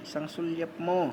sa isang sulyap mo.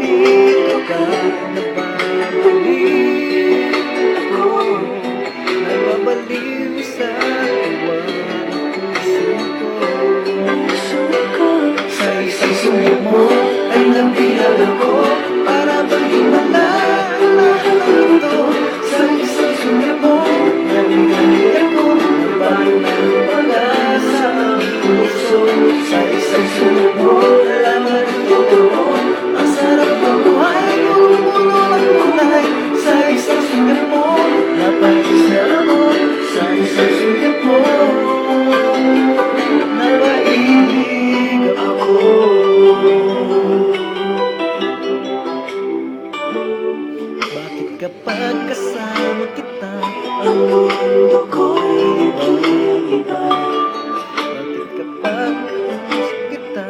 be your. kasama kita. Ang mundo ko'y iba-iba Bakit kapag gusto kita.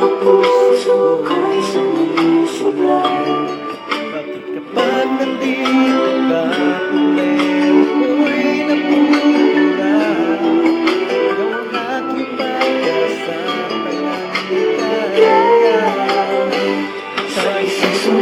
Ang puso mo ko'y sumusulay Bakit kapag nandito ka. Kulay mo'y napumula Ikaw ang aking pagkasama Nandito ka. Sa isang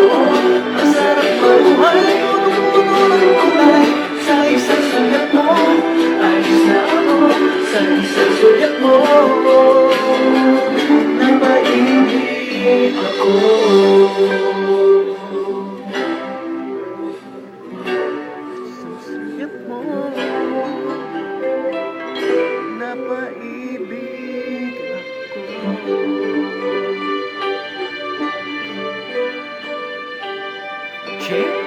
ako Sasayap mo. Napaibig ako. Check.